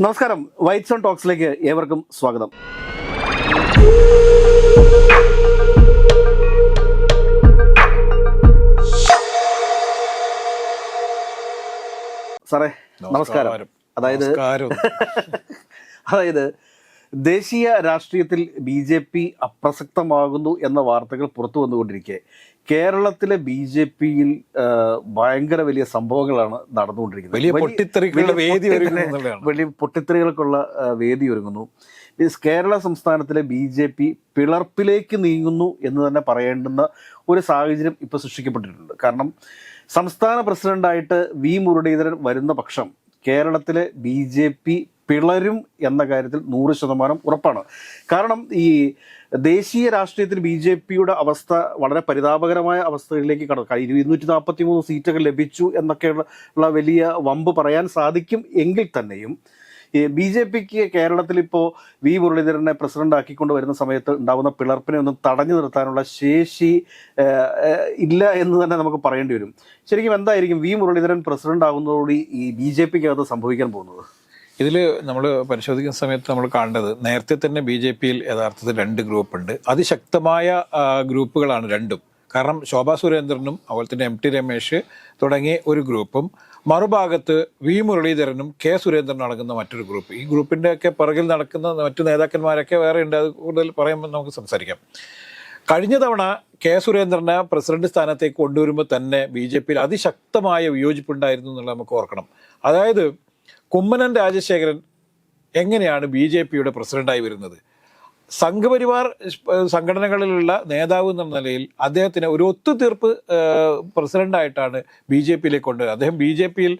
നമസ്കാരം. White zone ടോക്സിലേക്ക് ഏവർക്കും സ്വാഗതം. സാറേ നമസ്കാരം. അതായത് അതായത് ദേശീയ രാഷ്ട്രീയത്തിൽ ബി ജെ പി അപ്രസക്തമാകുന്നു എന്ന വാർത്തകൾ പുറത്തു വന്നുകൊണ്ടിരിക്കെ. കേരളത്തിലെ ബി ജെ പിയിൽ ഭയങ്കര വലിയ സംഭവങ്ങളാണ് നടന്നുകൊണ്ടിരിക്കുന്നത്. വലിയ വലിയ പൊട്ടിത്തെറികൾക്കുള്ള വേദി ഒരുങ്ങുന്നു. കേരള സംസ്ഥാനത്തിലെ ബി ജെ പി പിളർപ്പിലേക്ക് നീങ്ങുന്നു എന്ന് തന്നെ പറയേണ്ടുന്ന ഒരു സാഹചര്യം ഇപ്പോൾ സൃഷ്ടിക്കപ്പെട്ടിട്ടുണ്ട്. കാരണം സംസ്ഥാന പ്രസിഡന്റായിട്ട് വി മുരളീധരൻ വരുന്ന പക്ഷം കേരളത്തിലെ ബി ജെ പി പിളരും എന്ന കാര്യത്തിൽ നൂറ് ശതമാനം ഉറപ്പാണ്. കാരണം ഈ ദേശീയ രാഷ്ട്രീയത്തിൽ ബി ജെ പിയുടെ അവസ്ഥ വളരെ പരിതാപകരമായ അവസ്ഥകളിലേക്ക് കടന്നു. ഇരുന്നൂറ്റി നാൽപ്പത്തി മൂന്ന് സീറ്റുകൾ ലഭിച്ചു എന്നൊക്കെയുള്ള വലിയ വമ്പ് പറയാൻ സാധിക്കും എങ്കിൽ തന്നെയും ബി ജെ പിക്ക് കേരളത്തിൽ ഇപ്പോൾ വി മുരളീധരനെ പ്രസിഡന്റ് ആക്കിക്കൊണ്ട് വരുന്ന സമയത്ത് ഉണ്ടാകുന്ന പിളർപ്പിനെ ഒന്നും തടഞ്ഞു നിർത്താനുള്ള ശേഷി ഇല്ല എന്ന് തന്നെ നമുക്ക് പറയേണ്ടി വരും. ശരിക്കും എന്തായിരിക്കും വി മുരളീധരൻ പ്രസിഡന്റ് ആകുന്നതോടുകൂടി ഈ ബി ജെ പിക്ക് അകത്ത് സംഭവിക്കാൻ പോകുന്നത്? ഇതിൽ നമ്മൾ പരിശോധിക്കുന്ന സമയത്ത് നമ്മൾ കാണേണ്ടത് നേരത്തെ തന്നെ ബി ജെ പിയിൽ യഥാർത്ഥത്തിൽ രണ്ട് ഗ്രൂപ്പുണ്ട്. അതിശക്തമായ ഗ്രൂപ്പുകളാണ് രണ്ടും. കാരണം ശോഭാ സുരേന്ദ്രനും അതുപോലെ തന്നെ എം ടി രമേശ് തുടങ്ങിയ ഒരു ഗ്രൂപ്പും മറുഭാഗത്ത് വി മുരളീധരനും കെ സുരേന്ദ്രനും അടങ്ങുന്ന മറ്റൊരു ഗ്രൂപ്പ്. ഈ ഗ്രൂപ്പിന്റെ ഒക്കെ പിറകിൽ നടക്കുന്ന മറ്റു നേതാക്കന്മാരൊക്കെ വേറെ ഉണ്ട്. അത് കൂടുതൽ പറയുമ്പോൾ നമുക്ക് സംസാരിക്കാം. കഴിഞ്ഞ തവണ കെ സുരേന്ദ്രനെ പ്രസിഡന്റ് സ്ഥാനത്തേക്ക് കൊണ്ടുവരുമ്പോൾ തന്നെ ബി ജെ പിയിൽ അതിശക്തമായ വിയോജിപ്പുണ്ടായിരുന്നു എന്നുള്ളത് നമുക്ക് ഓർക്കണം. അതായത് കുമ്മനം രാജശേഖരൻ എങ്ങനെയാണ് ബി ജെ പിയുടെ പ്രസിഡന്റായി വരുന്നത്? സംഘപരിവാർ സംഘടനകളിലുള്ള നേതാവ് എന്ന നിലയിൽ അദ്ദേഹത്തിന് ഒരു ഒത്തുതീർപ്പ് പ്രസിഡന്റായിട്ടാണ് ബി ജെ പിയിലേക്ക് കൊണ്ടുവരുന്നത്. അദ്ദേഹം ബി ജെ പിയിൽ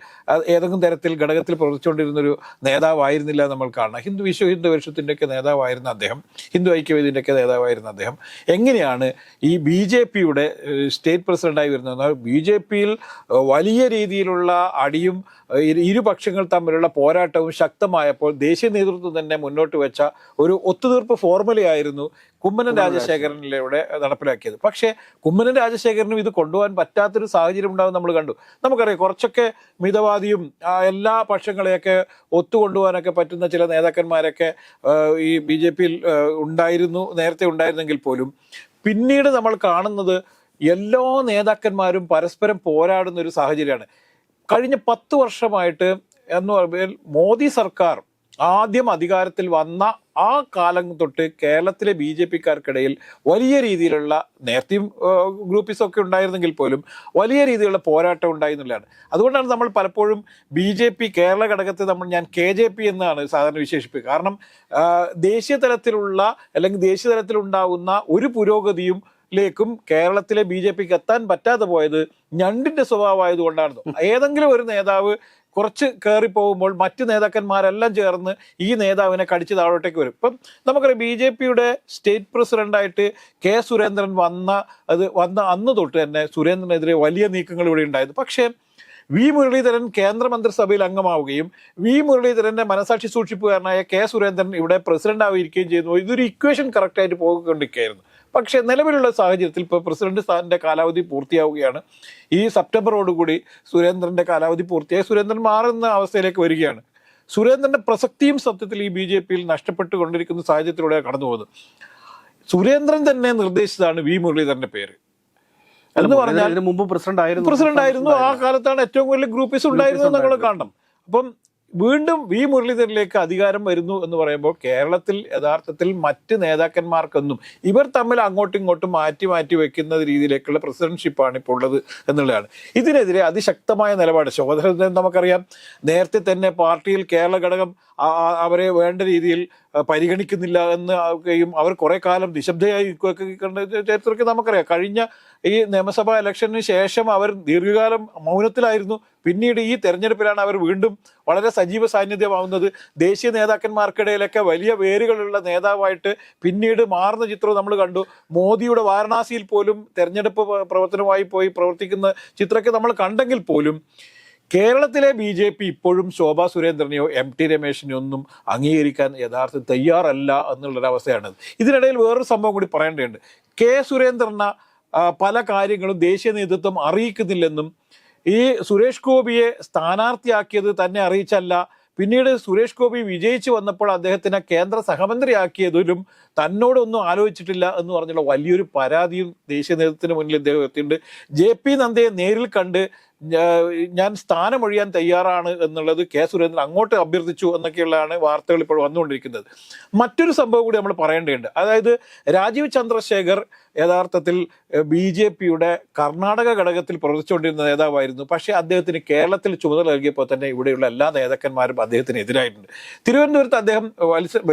ഏതെങ്കിലും തരത്തിൽ ഘടകത്തിൽ പ്രവർത്തിച്ചുകൊണ്ടിരുന്ന ഒരു നേതാവായിരുന്നില്ല നമ്മൾ കാണണം ഹിന്ദു വിശ്വ ഹിന്ദു പരിഷത്തിന്റെ ഒക്കെ നേതാവായിരുന്ന അദ്ദേഹം ഹിന്ദു ഐക്യവേദിന്റെയൊക്കെ നേതാവായിരുന്ന അദ്ദേഹം എങ്ങനെയാണ് ഈ ബി ജെ പിയുടെ സ്റ്റേറ്റ് പ്രസിഡന്റായി വരുന്നത്? ബി ജെ പിയിൽ വലിയ രീതിയിലുള്ള അടിയും ഇരുപക്ഷങ്ങൾ തമ്മിലുള്ള പോരാട്ടവും ശക്തമായപ്പോൾ ദേശീയ നേതൃത്വം തന്നെ മുന്നോട്ട് വെച്ച ഒരു ഒത്തുതീർപ്പ് ഫോർമുലയായിരുന്നു കുമ്മനം രാജശേഖരനിലൂടെ നടപ്പിലാക്കിയത്. പക്ഷേ കുമ്മനം രാജശേഖരനും ഇത് കൊണ്ടുപോകാൻ പറ്റാത്തൊരു സാഹചര്യം ഉണ്ടാവും നമ്മൾ കണ്ടു. നമുക്കറിയാം കുറച്ചൊക്കെ മിതവാദിയും എല്ലാ പക്ഷങ്ങളെയൊക്കെ ഒത്തുകൊണ്ടുപോകാനൊക്കെ പറ്റുന്ന ചില നേതാക്കന്മാരൊക്കെ ഈ ബി ജെ പിയിൽ ഉണ്ടായിരുന്നു നേരത്തെ ഉണ്ടായിരുന്നെങ്കിൽ പോലും. പിന്നീട് നമ്മൾ കാണുന്നത് എല്ലാ നേതാക്കന്മാരും പരസ്പരം പോരാടുന്ന ഒരു സാഹചര്യമാണ്. കഴിഞ്ഞ പത്ത് വർഷമായിട്ട് എന്ന് പറഞ്ഞാൽ മോദി സർക്കാർ ആദ്യം അധികാരത്തിൽ വന്ന ആ കാലം തൊട്ട് കേരളത്തിലെ ബി ജെ പിക്കാർക്കിടയിൽ വലിയ രീതിയിലുള്ള നേരത്തെയും ഗ്രൂപ്പിസൊക്കെ ഉണ്ടായിരുന്നെങ്കിൽ പോലും വലിയ രീതിയിലുള്ള പോരാട്ടം ഉണ്ടായി എന്നുള്ളതാണ് അതുകൊണ്ടാണ് നമ്മൾ പലപ്പോഴും ബി ജെ പി കേരള ഘടകത്തെ നമ്മൾ ഞാൻ കെ ജെ പി എന്നാണ് സാധാരണ വിശേഷിപ്പിക്കുക. കാരണം ദേശീയ തലത്തിലുള്ള അല്ലെങ്കിൽ ദേശീയ തലത്തിലുണ്ടാകുന്ന ഒരു പുരോഗതിയും ലേക്കും കേരളത്തിലെ ബി ജെ പിക്ക് എത്താൻ പറ്റാതെ പോയത് ഞണ്ടിന്റെ സ്വഭാവമായതുകൊണ്ടാണ് ഏതെങ്കിലും ഒരു നേതാവ് കുറച്ച് കയറി പോകുമ്പോൾ മറ്റ് നേതാക്കന്മാരെല്ലാം ചേർന്ന് ഈ നേതാവിനെ കടിച്ച് താഴോട്ടേക്ക് വരും. ഇപ്പം നമുക്കറിയാം ബി ജെ പിയുടെ സ്റ്റേറ്റ് പ്രസിഡന്റായിട്ട് കെ സുരേന്ദ്രൻ വന്ന അത് വന്ന അന്ന് തൊട്ട് തന്നെ സുരേന്ദ്രനെതിരെ വലിയ നീക്കങ്ങൾ ഇവിടെ ഉണ്ടായത് പക്ഷേ വി മുരളീധരൻ കേന്ദ്രമന്ത്രിസഭയിൽ അംഗമാവുകയും വി മുരളീധരന്റെ മനസാക്ഷി സൂക്ഷിപ്പുകാരനായ കെ സുരേന്ദ്രൻ ഇവിടെ പ്രസിഡന്റ് ആവുകയും ചെയ്യുന്നു ഇതൊരു ഇക്വേഷൻ കറക്റ്റായിട്ട് പോയിക്കൊണ്ടിരിക്കുകയായിരുന്നു. പക്ഷേ നിലവിലുള്ള സാഹചര്യത്തിൽ ഇപ്പോൾ പ്രസിഡന്റ് സ്ഥാനത്തിന്റെ കാലാവധി പൂർത്തിയാവുകയാണ്. ഈ സെപ്റ്റംബറോടുകൂടി സുരേന്ദ്രന്റെ കാലാവധി പൂർത്തിയായി. സുരേന്ദ്രൻ മാറുന്ന അവസ്ഥയിലേക്ക് വരികയാണ്. സുരേന്ദ്രന്റെ പ്രസക്തിയും സത്യത്തിൽ ഈ ബി ജെ പിയിൽ നഷ്ടപ്പെട്ടുകൊണ്ടിരിക്കുന്ന സാഹചര്യത്തിലൂടെ കടന്നു പോകുന്നത്. സുരേന്ദ്രൻ തന്നെ നിർദ്ദേശിച്ചതാണ് വി മുരളീധരന്റെ പേര്. എന്ന് പറഞ്ഞാൽ മുമ്പ് പ്രസിഡന്റ് ആയിരുന്നു. പ്രസിഡന്റ് ആയിരുന്നു. ആ കാലത്താണ് ഏറ്റവും കൂടുതൽ ഗ്രൂപ്പീസ് ഉണ്ടായിരുന്നത് നമ്മൾ കാണണം. അപ്പം വീണ്ടും വി മുരളീധരനിലേക്ക് അധികാരം വരുന്നു എന്ന് പറയുമ്പോൾ കേരളത്തിൽ യഥാർത്ഥത്തിൽ മറ്റ് നേതാക്കന്മാർക്കൊന്നും ഇവർ തമ്മിൽ അങ്ങോട്ടും ഇങ്ങോട്ടും മാറ്റി മാറ്റി വെക്കുന്ന രീതിയിലേക്കുള്ള പ്രസിഡൻഷിപ്പാണ് ഇപ്പോൾ ഉള്ളത് എന്നുള്ളതാണ്. ഇതിനെതിരെ അതിശക്തമായ നിലപാട്. ശോഭന നമുക്കറിയാം നേരത്തെ തന്നെ പാർട്ടിയിൽ കേരള ഘടകം അവരെ വേണ്ട രീതിയിൽ പരിഗണിക്കുന്നില്ല എന്ന് ആവുകയും അവർ കുറെ കാലം നിശബ്ദയായി ചരിത്രമൊക്കെ നമുക്കറിയാം. കഴിഞ്ഞ ഈ നിയമസഭാ ഇലക്ഷന് ശേഷം അവർ ദീർഘകാലം മൗനത്തിലായിരുന്നു. പിന്നീട് ഈ തെരഞ്ഞെടുപ്പിലാണ് അവർ വീണ്ടും വളരെ സജീവ സാന്നിധ്യമാവുന്നത്. ദേശീയ നേതാക്കന്മാർക്കിടയിലൊക്കെ വലിയ വേരുകളുള്ള നേതാവായിട്ട് പിന്നീട് മാറുന്ന ചിത്രം നമ്മൾ കണ്ടു. മോദിയുടെ വാരണാസിയിൽ പോലും തെരഞ്ഞെടുപ്പ് പ്ര- പ്രവർത്തനമായി പോയി പ്രവർത്തിക്കുന്ന ചിത്രമൊക്കെ നമ്മൾ കണ്ടെങ്കിൽ പോലും കേരളത്തിലെ ബി ജെ പി ഇപ്പോഴും ശോഭാ സുരേന്ദ്രനെയോ എം ടി രമേശിനെയോ ഒന്നും അംഗീകരിക്കാൻ യഥാർത്ഥത്തിൽ തയ്യാറല്ല എന്നുള്ളൊരവസ്ഥയാണ്. ഇതിനിടയിൽ വേറൊരു സംഭവം കൂടി പറയേണ്ടതുണ്ട്. കെ സുരേന്ദ്രന പല കാര്യങ്ങളും ദേശീയ നേതൃത്വം അറിയിക്കുന്നില്ലെന്നും ഈ സുരേഷ് ഗോപിയെ സ്ഥാനാർത്ഥിയാക്കിയത് തന്നെ അറിയിച്ചല്ല. പിന്നീട് സുരേഷ് ഗോപി വിജയിച്ചു വന്നപ്പോൾ അദ്ദേഹത്തിനെ കേന്ദ്ര സഹമന്ത്രിയാക്കിയതിലും തന്നോടൊന്നും ആലോചിച്ചിട്ടില്ല എന്ന് പറഞ്ഞുള്ള വലിയൊരു പരാതിയും ദേശീയ നേതൃത്വത്തിന് മുന്നിൽ ഇദ്ദേഹം എത്തിയിട്ടുണ്ട് ജെ പി നന്ദയെ നേരിൽ കണ്ട് ഞാൻ സ്ഥാനമൊഴിയാൻ തയ്യാറാണ് എന്നുള്ളത് കെ സുരേന്ദ്രൻ അങ്ങോട്ട് അഭ്യർത്ഥിച്ചു എന്നൊക്കെയുള്ളതാണ് വാർത്തകൾ ഇപ്പോൾ വന്നുകൊണ്ടിരിക്കുന്നത്. മറ്റൊരു സംഭവം കൂടി നമ്മൾ പറയേണ്ടതുണ്ട്. അതായത് രാജീവ് ചന്ദ്രശേഖർ യഥാർത്ഥത്തിൽ ബി ജെ പിയുടെ കർണാടക ഘടകത്തിൽ പ്രവർത്തിച്ചുകൊണ്ടിരുന്ന നേതാവായിരുന്നു. പക്ഷേ അദ്ദേഹത്തിന് കേരളത്തിൽ ചുമതല നൽകിയപ്പോൾ തന്നെ ഇവിടെയുള്ള എല്ലാ നേതാക്കന്മാരും അദ്ദേഹത്തിന് എതിരായിട്ടുണ്ട്. തിരുവനന്തപുരത്ത് അദ്ദേഹം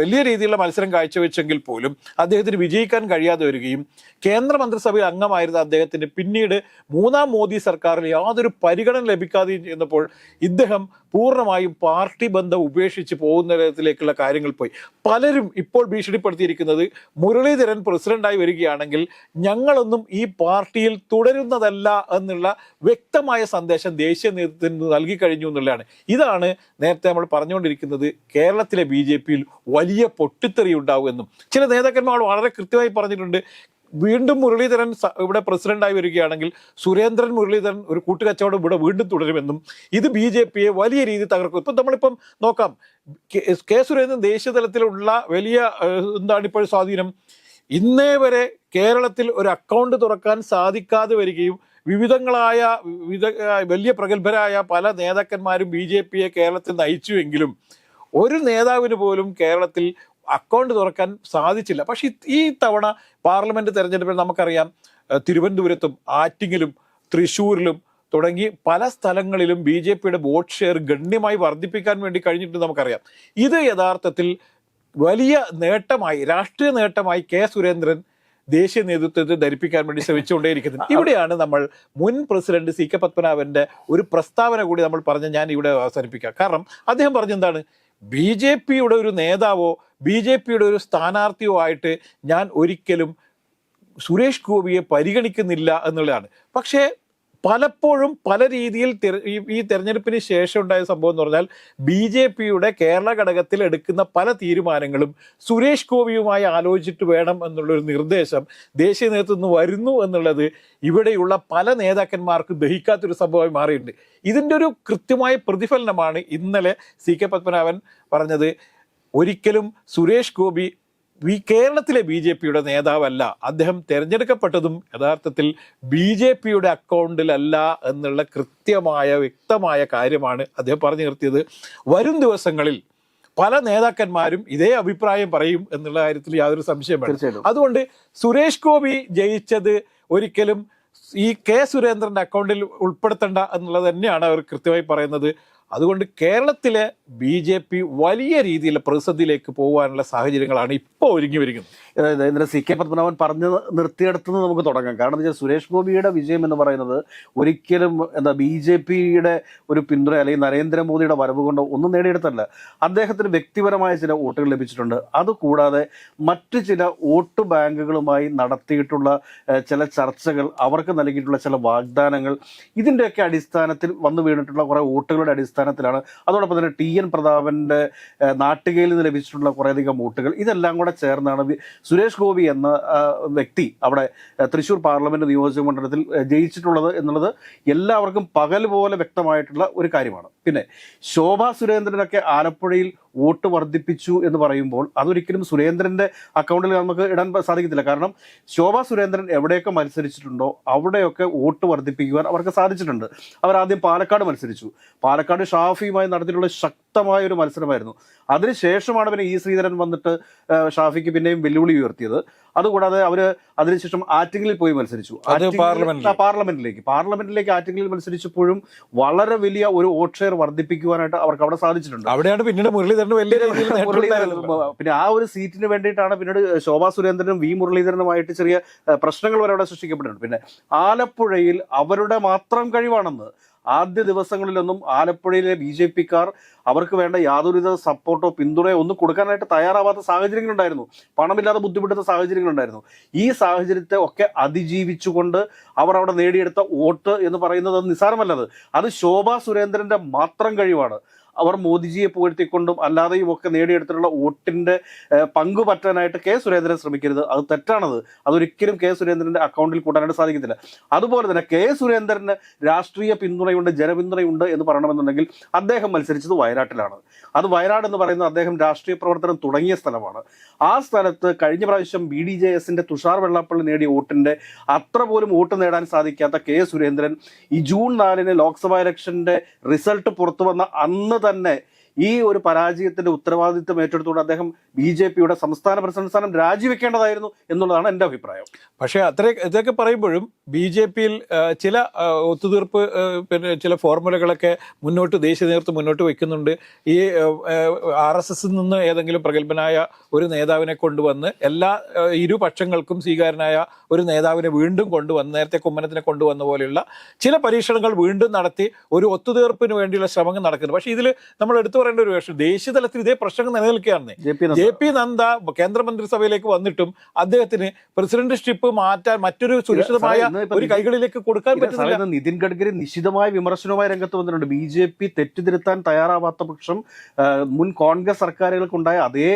വലിയ രീതിയിലുള്ള മത്സരം കാഴ്ചവെച്ചെങ്കിൽ പോലും അദ്ദേഹത്തിന് വിജയിക്കാൻ കഴിയാതെ വരികയും കേന്ദ്ര മന്ത്രിസഭയിൽ അംഗമായിരുന്ന അദ്ദേഹത്തിന് പിന്നീട് മൂന്നാം മോദി സർക്കാരിൽ യാതൊരു പരിഗണന ലഭിക്കാതെ ചെയ്യുന്നപ്പോൾ ഇദ്ദേഹം പൂർണമായും പാർട്ടി ബന്ധം ഉപേക്ഷിച്ച് പോകുന്ന തരത്തിലേക്കുള്ള കാര്യങ്ങൾ പോയി. പലരും ഇപ്പോൾ ഭീഷണിപ്പെടുത്തിയിരിക്കുന്നത് മുരളീധരൻ പ്രസിഡന്റായി വരികയാണെങ്കിൽ ഞങ്ങളൊന്നും ഈ പാർട്ടിയിൽ തുടരുന്നതല്ല എന്നുള്ള വ്യക്തമായ സന്ദേശം ദേശീയ നേതൃത്വത്തിന് നൽകി കഴിഞ്ഞു എന്നുള്ളതാണ്. ഇതാണ് നേരത്തെ നമ്മൾ പറഞ്ഞുകൊണ്ടിരിക്കുന്നത് കേരളത്തിലെ ബി വലിയ പൊട്ടിത്തെറി ഉണ്ടാവുമെന്നും. ചില നേതാക്കന്മാർ വളരെ കൃത്യമായി പറഞ്ഞിട്ടുണ്ട് വീണ്ടും മുരളീധരൻ ഇവിടെ പ്രസിഡന്റായി വരികയാണെങ്കിൽ സുരേന്ദ്രൻ മുരളീധരൻ ഒരു കൂട്ടുകച്ചവടം ഇവിടെ വീണ്ടും തുടരുമെന്നും ഇത് ബി ജെ പിയെ വലിയ രീതിയിൽ തകർക്കും. ഇപ്പം നമ്മളിപ്പം നോക്കാം. കെ- സുരേന്ദ്രൻ ദേശീയ തലത്തിലുള്ള വലിയ എന്താണ് ഇപ്പോൾ സ്വാധീനം? ഇന്നേ വരെ കേരളത്തിൽ ഒരു അക്കൗണ്ട് തുറക്കാൻ സാധിക്കാതെ വരികയും വിവിധങ്ങളായ വിവിധ വലിയ പ്രഗത്ഭരായ പല നേതാക്കന്മാരും ബി ജെ പിയെ കേരളത്തിൽ നയിച്ചുവെങ്കിലും ഒരു നേതാവിന് പോലും കേരളത്തിൽ അക്കൗണ്ട് തുറക്കാൻ സാധിച്ചില്ല. പക്ഷെ ഈ- തവണ പാർലമെന്റ് തെരഞ്ഞെടുപ്പിൽ നമുക്കറിയാം തിരുവനന്തപുരത്തും ആറ്റിങ്ങിലും തൃശ്ശൂരിലും തുടങ്ങി പല സ്ഥലങ്ങളിലും ബി ജെ പിയുടെ വോട്ട് ഷെയർ ഗണ്യമായി വർദ്ധിപ്പിക്കാൻ വേണ്ടി കഴിഞ്ഞിട്ടുണ്ട് നമുക്കറിയാം. ഇത് യഥാർത്ഥത്തിൽ വലിയ നേട്ടമായി രാഷ്ട്രീയ നേട്ടമായി കെ സുരേന്ദ്രൻ ദേശീയ നേതൃത്വത്തെ ധരിപ്പിക്കാൻ വേണ്ടി ശ്രമിച്ചുകൊണ്ടേയിരിക്കുന്നത് ഇവിടെയാണ് നമ്മൾ മുൻ പ്രസിഡന്റ് സി കെ പത്മനാഭന്റെ ഒരു പ്രസ്താവന കൂടി നമ്മൾ പറഞ്ഞ് ഞാൻ ഇവിടെ അവസാനിപ്പിക്കാം. കാരണം അദ്ദേഹം പറഞ്ഞെന്താണ്? ബി ജെ പിയുടെ ഒരു നേതാവോ ബി ജെ പിയുടെ ഒരു സ്ഥാനാർത്ഥിയോ ആയിട്ട് ഞാൻ ഒരിക്കലും സുരേഷ് ഗോപിയെ പരിഗണിക്കുന്നില്ല എന്നുള്ളതാണ്. പക്ഷേ പലപ്പോഴും പല രീതിയിൽ ഈ- തെരഞ്ഞെടുപ്പിന് ശേഷം ഉണ്ടായ സംഭവം എന്ന് പറഞ്ഞാൽ ബി ജെ പിയുടെ കേരള ഘടകത്തിൽ എടുക്കുന്ന പല തീരുമാനങ്ങളും സുരേഷ് ഗോപിയുമായി ആലോചിച്ചിട്ട് വേണം എന്നുള്ളൊരു നിർദ്ദേശം ദേശീയ നേതൃത്വം നിന്ന് വരുന്നു എന്നുള്ളത് ഇവിടെയുള്ള പല നേതാക്കന്മാർക്കും ദഹിക്കാത്തൊരു സംഭവമായി മാറിയിട്ടുണ്ട്. ഇതിന്റെ ഒരു കൃത്യമായ പ്രതിഫലനമാണ് ഇന്നലെ സി കെ പത്മനാഭൻ പറഞ്ഞത് ഒരിക്കലും സുരേഷ് ഗോപി ഈ കേരളത്തിലെ ബി ജെ പിയുടെ നേതാവല്ല. അദ്ദേഹം തിരഞ്ഞെടുക്കപ്പെട്ടതും യഥാർത്ഥത്തിൽ ബി ജെ പിയുടെ അക്കൗണ്ടിലല്ല എന്നുള്ള കൃത്യമായ വ്യക്തമായ കാര്യമാണ് അദ്ദേഹം പറഞ്ഞു നിർത്തിയത്. വരും ദിവസങ്ങളിൽ പല നേതാക്കന്മാരും ഇതേ അഭിപ്രായം പറയും എന്നുള്ള കാര്യത്തിൽ യാതൊരു സംശയം അതുകൊണ്ട് സുരേഷ് ഗോപി ജയിച്ചത് ഒരിക്കലും ഈ കെ സുരേന്ദ്രന്റെ അക്കൗണ്ടിൽ ഉൾപ്പെടുത്തണ്ട എന്നുള്ളത് തന്നെയാണ് അവർ കൃത്യമായി പറയുന്നത്. അതുകൊണ്ട് കേരളത്തിലെ ബി വലിയ രീതിയിൽ പ്രതിസന്ധിയിലേക്ക് പോകാനുള്ള സാഹചര്യങ്ങളാണ് ഇപ്പോൾ ഒരുങ്ങി അതായത് ഇന്നലെ സി കെ പത്മനാഭൻ പറഞ്ഞ് നിർത്തിയെടുത്തുനിന്ന് നമുക്ക് തുടങ്ങാം. കാരണം എന്താ വെച്ചാൽ സുരേഷ് ഗോപിയുടെ വിജയം എന്ന് പറയുന്നത് ഒരിക്കലും എന്താ ബി ജെ പിയുടെ ഒരു പിന്തുണ അല്ലെങ്കിൽ നരേന്ദ്രമോദിയുടെ വരവ് കൊണ്ട് ഒന്നും നേടിയെടുത്തല്ല. അദ്ദേഹത്തിന് വ്യക്തിപരമായ ചില വോട്ടുകൾ ലഭിച്ചിട്ടുണ്ട്. അതുകൂടാതെ മറ്റു ചില വോട്ട് ബാങ്കുകളുമായി നടത്തിയിട്ടുള്ള ചില ചർച്ചകൾ അവർക്ക് നൽകിയിട്ടുള്ള ചില വാഗ്ദാനങ്ങൾ ഇതിന്റെയൊക്കെ അടിസ്ഥാനത്തിൽ വന്നു വീണിട്ടുള്ള കുറേ വോട്ടുകളുടെ അടിസ്ഥാനത്തിലാണ്. അതോടൊപ്പം തന്നെ ടി എൻ പ്രതാപന്റെ നാട്ടികയിൽ നിന്ന് ലഭിച്ചിട്ടുള്ള കുറേയധികം വോട്ടുകൾ. ഇതെല്ലാം കൂടെ ചേർന്നാണ് സുരേഷ് ഗോപി എന്ന വ്യക്തി അവിടെ തൃശ്ശൂർ പാർലമെന്റ് നിയോജക മണ്ഡലത്തിൽ ജയിച്ചിട്ടുള്ളത് എന്നുള്ളത് എല്ലാവർക്കും പകൽ പോലെ വ്യക്തമായിട്ടുള്ള ഒരു കാര്യമാണ്. പിന്നെ ശോഭാ സുരേന്ദ്രനൊക്കെ ആലപ്പുഴയിൽ വോട്ട് വർദ്ധിപ്പിച്ചു എന്ന് പറയുമ്പോൾ അതൊരിക്കലും സുരേന്ദ്രന്റെ അക്കൗണ്ടിൽ നമുക്ക് ഇടാൻ സാധിക്കത്തില്ല. കാരണം ശോഭാ സുരേന്ദ്രൻ എവിടെയൊക്കെ മത്സരിച്ചിട്ടുണ്ടോ അവിടെയൊക്കെ വോട്ട് വർദ്ധിപ്പിക്കുവാൻ അവർക്ക് സാധിച്ചിട്ടുണ്ട്. അവർ ആദ്യം പാലക്കാട് മത്സരിച്ചു. പാലക്കാട് ഷാഫിയുമായി നടത്തിയിട്ടുള്ള ശക്തമായ ഒരു മത്സരമായിരുന്നു അതിനുശേഷമാണ് പിന്നെ ഇ ശ്രീധരൻ വന്നിട്ട് ഷാഫിക്ക് പിന്നെയും വെല്ലുവിളി ഉയർത്തിയത്. അതുകൂടാതെ അവർ അതിനുശേഷം ആറ്റിങ്ങലിൽ പോയി മത്സരിച്ചു. പാർലമെന്റിലേക്ക്. പാർലമെന്റിലേക്ക് ആറ്റിങ്ങലിൽ മത്സരിച്ചപ്പോഴും വളരെ വലിയ ഒരു വോട്ട് ഷെയർ വർദ്ധിപ്പിക്കുവാനായിട്ട് അവർക്ക് അവിടെ സാധിച്ചിട്ടുണ്ട്. അവിടെയാണ് പിന്നീട് മുരളീധരന് വലിയ രീതിയിൽ. പിന്നെ ആ ഒരു സീറ്റിന് വേണ്ടിയിട്ടാണ് പിന്നീട് ശോഭാ സുരേന്ദ്രനും വി മുരളീധരനുമായിട്ട് ചെറിയ പ്രശ്നങ്ങൾ വരെ അവിടെ സൃഷ്ടിക്കപ്പെട്ടിട്ടുണ്ട്. പിന്നെ ആലപ്പുഴയിൽ അവരുടെ മാത്രം കഴിവാണെന്ന് ആദ്യ ദിവസങ്ങളിലൊന്നും ആലപ്പുഴയിലെ ബി ജെ പിക്കാർ അവർക്ക് വേണ്ട യാതൊരുവിധ സപ്പോർട്ടോ പിന്തുണയോ ഒന്നും കൊടുക്കാനായിട്ട് തയ്യാറാവാത്ത സാഹചര്യങ്ങളുണ്ടായിരുന്നു. പണമില്ലാതെ ബുദ്ധിമുട്ടുന്ന സാഹചര്യങ്ങളുണ്ടായിരുന്നു. ഈ സാഹചര്യത്തെ ഒക്കെ അതിജീവിച്ചുകൊണ്ട് അവർ അവിടെ നേടിയെടുത്ത വോട്ട് എന്ന് പറയുന്നത് നിസ്സാരമല്ലത്. അത് ശോഭാ സുരേന്ദ്രന്റെ മാത്രം കഴിവാണ്. അവർ മോദിജിയെ പുകഴ്ത്തിക്കൊണ്ടും അല്ലാതെയും ഒക്കെ നേടിയെടുത്തിട്ടുള്ള വോട്ടിന്റെ പങ്കു പറ്റാനായിട്ട് കെ സുരേന്ദ്രൻ ശ്രമിക്കരുത്. അത് തെറ്റാണത്. അതൊരിക്കലും കെ സുരേന്ദ്രന്റെ അക്കൗണ്ടിൽ കൂട്ടാനായിട്ട് സാധിക്കത്തില്ല. അതുപോലെ തന്നെ കെ സുരേന്ദ്രന് രാഷ്ട്രീയ പിന്തുണയുണ്ട് ജനപിന്തുണയുണ്ട് എന്ന് പറയണമെന്നുണ്ടെങ്കിൽ അദ്ദേഹം മത്സരിച്ചത് വയനാട്ടിലാണ്. അത് വയനാട് എന്ന് പറയുന്നത് അദ്ദേഹം രാഷ്ട്രീയ പ്രവർത്തനം തുടങ്ങിയ സ്ഥലമാണ്. ആ സ്ഥലത്ത് കഴിഞ്ഞ പ്രാവശ്യം ബി ഡി ജെ എസിന്റെ തുഷാർ വെള്ളാപ്പള്ളി നേടിയ വോട്ടിന്റെ അത്ര പോലും വോട്ട് നേടാൻ സാധിക്കാത്ത കെ സുരേന്ദ്രൻ ഈ ജൂൺ നാലിന് ലോക്സഭാ ഇലക്ഷന്റെ റിസൾട്ട് പുറത്തു വന്ന അന്ന് തന്നെ ഈ ഒരു പരാജയത്തിന്റെ ഉത്തരവാദിത്വം ഏറ്റെടുത്തുകൊണ്ട് അദ്ദേഹം ബി ജെ പിയുടെ സംസ്ഥാന പ്രസിഡന്റ് സ്ഥാനം രാജിവെക്കേണ്ടതായിരുന്നു എന്നുള്ളതാണ് എന്റെ അഭിപ്രായം. പക്ഷേ അത്ര ഇതൊക്കെ പറയുമ്പോഴും ബി ജെ പിയിൽ ചില ഒത്തുതീർപ്പ് പിന്നെ ചില ഫോർമുലകളൊക്കെ മുന്നോട്ട് ദേശീയ നേതൃത്വം മുന്നോട്ട് വയ്ക്കുന്നുണ്ട്. ഈ ആർ എസ് എസിൽ നിന്ന് ഏതെങ്കിലും പ്രഗത്ഭനായ ഒരു നേതാവിനെ കൊണ്ടുവന്ന് എല്ലാ ഇരുപക്ഷങ്ങൾക്കും സ്വീകാരനായ ഒരു നേതാവിനെ വീണ്ടും കൊണ്ടുവന്ന് നേരത്തെ കുമ്മനത്തിനെ കൊണ്ടുവന്ന പോലെയുള്ള ചില പരീക്ഷണങ്ങൾ വീണ്ടും നടത്തി ഒരു ഒത്തുതീർപ്പിന് വേണ്ടിയുള്ള ശ്രമങ്ങൾ നടക്കുന്നു. പക്ഷേ ഇതിൽ നമ്മൾ എടുത്തു പറയേണ്ട ഒരു വേഷം. ദേശീയ തലത്തിൽ ഇതേ പ്രശ്നങ്ങൾ നിലനിൽക്കുകയാണ് ജെ പി നന്ദ കേന്ദ്രമന്ത്രിസഭയിലേക്ക് വന്നിട്ടും അദ്ദേഹത്തിന് പ്രസിഡന്റ്ഷിപ്പ് മാറ്റാൻ മറ്റൊരു സുരക്ഷിതമായ ഒരു കൈകളിലേക്ക് കൊടുക്കാൻ പറ്റുന്നില്ല. നിതിൻ ഗഡ്കരി നിശിതമായ വിമർശനവുമായി രംഗത്ത് വന്നിട്ടുണ്ട്. ബി ജെ പി തെറ്റിദ്ധരുത്താൻ തയ്യാറാവാത്ത പക്ഷം മുൻ കോൺഗ്രസ് സർക്കാരുകൾക്കുണ്ടായ അതേ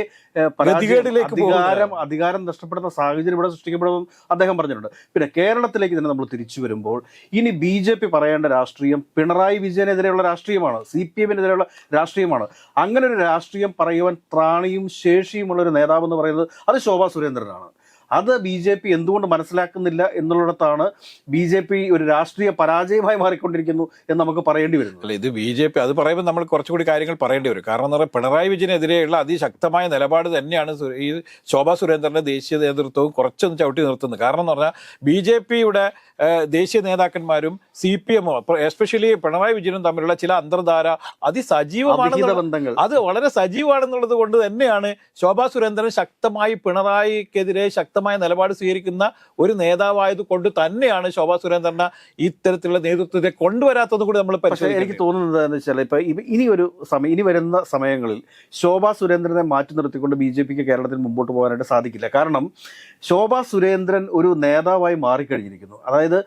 പ്രതികേടിലേക്ക് ഗതികേടിലേക്ക് അധികാരം അധികാരം നഷ്ടപ്പെടുന്ന സാഹചര്യം ഇവിടെ സൃഷ്ടിക്കപ്പെടുമെന്നും അദ്ദേഹം പറഞ്ഞിട്ടുണ്ട്. പിന്നെ കേരളത്തിലേക്ക് തന്നെ നമ്മൾ തിരിച്ചു വരുമ്പോൾ ഇനി ബി ജെ പി പറയേണ്ട രാഷ്ട്രീയം പിണറായി വിജയനെതിരെയുള്ള രാഷ്ട്രീയമാണ് സി പി എമ്മിനെതിരെയുള്ള രാഷ്ട്രീയമാണ്. അങ്ങനെ ഒരു രാഷ്ട്രീയം പറയുവാൻ ത്രാണിയും ശേഷിയുമുള്ള ഒരു നേതാവ് എന്ന് പറയുന്നത് അത് ശോഭാ സുരേന്ദ്രനാണ്. അത് ബി ജെ പി എന്തുകൊണ്ട് മനസ്സിലാക്കുന്നില്ല എന്നുള്ളിടത്താണ് ബി ജെ പി ഒരു രാഷ്ട്രീയ പരാജയമായി മാറിക്കൊണ്ടിരിക്കുന്നു എന്ന് നമുക്ക് പറയേണ്ടി വരുന്നു അല്ല ഇത് ബി ജെ പി അത് പറയുമ്പോൾ നമ്മൾ കുറച്ചുകൂടി കാര്യങ്ങൾ പറയേണ്ടി വരും. കാരണം എന്ന് പറഞ്ഞാൽ പിണറായി വിജയനെതിരെയുള്ള അതിശക്തമായ നിലപാട് തന്നെയാണ് ഈ ശോഭാ സുരേന്ദ്രന്റെ ദേശീയ നേതൃത്വവും കുറച്ചൊന്ന് ചവിട്ടി നിർത്തുന്നത്. കാരണം എന്ന് പറഞ്ഞാൽ ബി ജെ പിയുടെ ദേശീയ നേതാക്കന്മാരും സി പി എമ്മും എസ്പെഷ്യലി പിണറായി വിജയനും തമ്മിലുള്ള ചില അന്തർധാര അതിസജീവമാണ് ബന്ധങ്ങൾ അത് വളരെ സജീവമാണെന്നുള്ളത് കൊണ്ട് തന്നെയാണ് ശോഭാ സുരേന്ദ്രൻ ശക്തമായി പിണറായിക്കെതിരെ ശക്തമായ നിലപാട് സ്വീകരിക്കുന്ന ഒരു നേതാവായത് കൊണ്ട് തന്നെയാണ് ശോഭാ സുരേന്ദ്രനെ ഇത്തരത്തിലുള്ള നേതൃത്വത്തെ കൊണ്ടുവരാത്തത് കൂടി നമ്മൾ പക്ഷേ എനിക്ക് തോന്നുന്നത് എന്ന് വെച്ചാൽ ഇപ്പൊ ഇനി ഒരു സമയം ഇനി വരുന്ന സമയങ്ങളിൽ ശോഭാ സുരേന്ദ്രനെ മാറ്റി നിർത്തിക്കൊണ്ട് ബി ജെ പിക്ക് കേരളത്തിൽ മുമ്പോട്ട് പോകാനായിട്ട് സാധിക്കില്ല. കാരണം ശോഭാ സുരേന്ദ്രൻ ഒരു നേതാവായി മാറിക്കഴിഞ്ഞിരിക്കുന്നു. അതായത്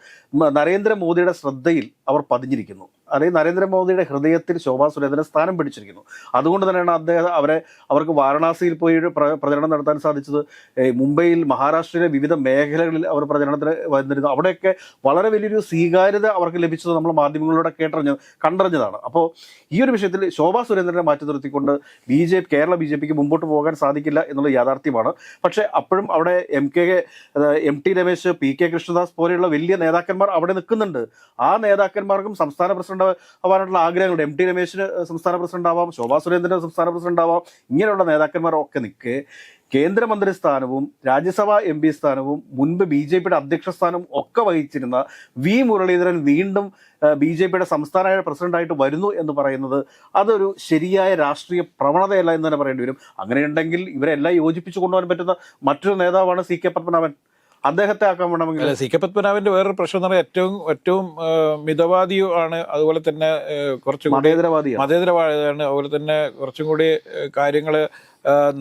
നരേന്ദ്രമോദിയുടെ ശ്രദ്ധയിൽ അവർ പതിഞ്ഞിരിക്കുന്നു. അതായത് നരേന്ദ്രമോദിയുടെ ഹൃദയത്തിൽ ശോഭാ സുരേന്ദ്രൻ സ്ഥാനം പിടിച്ചിരിക്കുന്നു. അതുകൊണ്ട് തന്നെയാണ് അദ്ദേഹം അവരെ അവർക്ക് വാരണാസിയിൽ പോയി പ്രചരണം നടത്താൻ സാധിച്ചത്. മുംബൈയിൽ മഹാരാഷ്ട്രയിലെ വിവിധ മേഖലകളിൽ അവർ പ്രചരണത്തിന് വന്നിരുന്നു. അവിടെയൊക്കെ വളരെ വലിയൊരു സ്വീകാര്യത അവർക്ക് ലഭിച്ചത് നമ്മൾ മാധ്യമങ്ങളിലൂടെ കേട്ടറിഞ്ഞ കണ്ടറിഞ്ഞതാണ്. അപ്പോൾ ഈ ഒരു വിഷയത്തിൽ ശോഭാ സുരേന്ദ്രനെ മാറ്റി നിർത്തിക്കൊണ്ട് B J Kerala B J പിക്ക് മുമ്പോട്ട് പോകാൻ സാധിക്കില്ല എന്നുള്ള യാഥാർത്ഥ്യമാണ്. പക്ഷേ അപ്പോഴും അവിടെ M K M T Ramesh P K Krishnadas പോലെയുള്ള വലിയ നേതാക്കന്മാർ അവിടെ നിൽക്കുന്നുണ്ട്. ആ നേതാക്കന്മാർക്കും സംസ്ഥാന പ്രസിഡന്റ് ആവാനുള്ള ആഗ്രഹങ്ങളുണ്ട്. എം ടി രമേശിന് സംസ്ഥാന പ്രസിഡന്റ് ആവാം ശോഭാ സുരേന്ദ്രന് സംസ്ഥാന പ്രസിഡന്റ് ആവാം ഇങ്ങനെയുള്ള നേതാക്കന്മാരൊക്കെ നിൽക്കെ കേന്ദ്രമന്ത്രി സ്ഥാനവും രാജ്യസഭാ എം പി സ്ഥാനവും മുൻപ് ബി ജെ പിയുടെ അധ്യക്ഷ സ്ഥാനവും ഒക്കെ വഹിച്ചിരുന്ന വി മുരളീധരൻ വീണ്ടും ബി ജെ പിയുടെ സംസ്ഥാന പ്രസിഡന്റായിട്ട് വരുന്നു എന്ന് പറയുന്നത് അതൊരു ശരിയായ രാഷ്ട്രീയ പ്രവണതയല്ല എന്ന് തന്നെ പറയേണ്ടി വരും. അങ്ങനെയുണ്ടെങ്കിൽ ഇവരെല്ലാം യോജിപ്പിച്ചു കൊണ്ടുപോകാൻ പറ്റുന്ന മറ്റൊരു നേതാവാണ് സി കെ പത്മനാഭൻ. അദ്ദേഹത്തെ ആക്കാൻ സി കെ പത്മനാഭന്റെ വേറൊരു പ്രശ്നം എന്ന് പറഞ്ഞാൽ ഏറ്റവും ഏറ്റവും മിതവാദിയും ആണ് അതുപോലെ തന്നെ കുറച്ചും മതേതരവാദിയാണ്. അതുപോലെ തന്നെ കുറച്ചും കൂടി കാര്യങ്ങൾ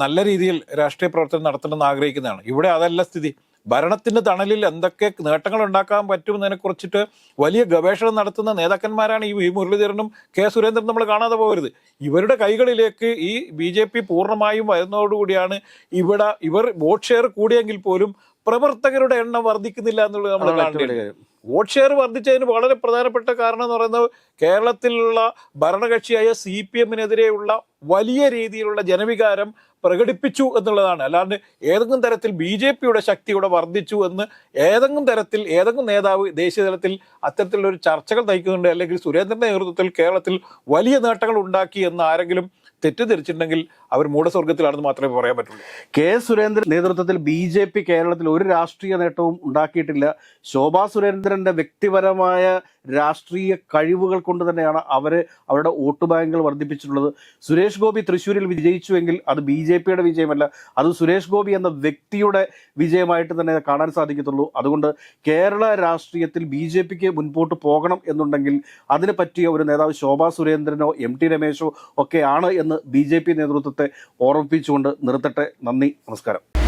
നല്ല രീതിയിൽ രാഷ്ട്രീയ പ്രവർത്തനം നടത്തണമെന്ന് ആഗ്രഹിക്കുന്നതാണ്. ഇവിടെ അതല്ല സ്ഥിതി. ഭരണത്തിന്റെ തണലിൽ എന്തൊക്കെ നേട്ടങ്ങൾ ഉണ്ടാക്കാൻ പറ്റുമെന്നതിനെ കുറിച്ചിട്ട് വലിയ ഗവേഷണം നടത്തുന്ന നേതാക്കന്മാരാണ് ഈ വി മുരളീധരനും കെ സുരേന്ദ്രൻ നമ്മൾ കാണാതെ പോകരുത്. ഇവരുടെ കൈകളിലേക്ക് ഈ ബി ജെ പി പൂർണമായും വരുന്നതോടുകൂടിയാണ് ഇവിടെ ഇവർ വോട്ട് ഷെയർ കൂടിയെങ്കിൽ പോലും പ്രവർത്തകരുടെ എണ്ണം വർദ്ധിക്കുന്നില്ല എന്നുള്ളത് നമ്മൾ കാണേണ്ടി വോട്ട് ഷെയർ വർദ്ധിച്ചതിന് വളരെ പ്രധാനപ്പെട്ട കാരണം എന്ന് പറയുന്നത് കേരളത്തിലുള്ള ഭരണകക്ഷിയായ സി പി എമ്മിനെതിരെയുള്ള വലിയ രീതിയിലുള്ള ജനവികാരം പ്രകടിപ്പിച്ചു എന്നുള്ളതാണ്. അല്ലാണ്ട് ഏതെങ്കിലും തരത്തിൽ ബി ജെ പിയുടെ ശക്തി ഇവിടെ വർദ്ധിച്ചു എന്ന് ഏതെങ്കിലും തരത്തിൽ ഏതെങ്കിലും നേതാവ് ദേശീയ തലത്തിൽ അത്തരത്തിലുള്ള ഒരു ചർച്ചകൾ നയിക്കുന്നുണ്ട് അല്ലെങ്കിൽ സുരേന്ദ്രന്റെ നേതൃത്വത്തിൽ കേരളത്തിൽ വലിയ നേട്ടങ്ങൾ ഉണ്ടാക്കി എന്ന് ആരെങ്കിലും തെറ്റിദ്ധരിച്ചിട്ടുണ്ടെങ്കിൽ അവർ മൂഢസ്വർഗത്തിലാണെന്ന് മാത്രമേ പറയാൻ പറ്റുള്ളൂ. കെ സുരേന്ദ്രൻ നേതൃത്വത്തിൽ ബി ജെ പി കേരളത്തിൽ ഒരു രാഷ്ട്രീയ നേട്ടവും ഉണ്ടാക്കിയിട്ടില്ല. ശോഭാ സുരേന്ദ്രന്റെ വ്യക്തിപരമായ രാഷ്ട്രീയ കഴിവുകൾ കൊണ്ട് തന്നെയാണ് അവർ അവരുടെ വോട്ട് ബാങ്കുകൾ വർദ്ധിപ്പിച്ചിട്ടുള്ളത്. സുരേഷ് ഗോപി തൃശ്ശൂരിൽ വിജയിച്ചുവെങ്കിൽ അത് ബി ജെ പിയുടെ വിജയമല്ല. അത് സുരേഷ് ഗോപി എന്ന വ്യക്തിയുടെ വിജയമായിട്ട് തന്നെ കാണാൻ സാധിക്കത്തുള്ളൂ. അതുകൊണ്ട് കേരള രാഷ്ട്രീയത്തിൽ ബി ജെ പിക്ക് മുൻപോട്ട് പോകണം എന്നുണ്ടെങ്കിൽ അതിനെ പറ്റിയ ഒരു നേതാവ് ശോഭാ സുരേന്ദ്രനോ എം ടി രമേശോ ഒക്കെയാണ് എന്ന് ബി ജെ പി നേതൃത്വത്തെ ഓർമ്മിപ്പിച്ചുകൊണ്ട് നിർത്തട്ടെ. നന്ദി നമസ്കാരം.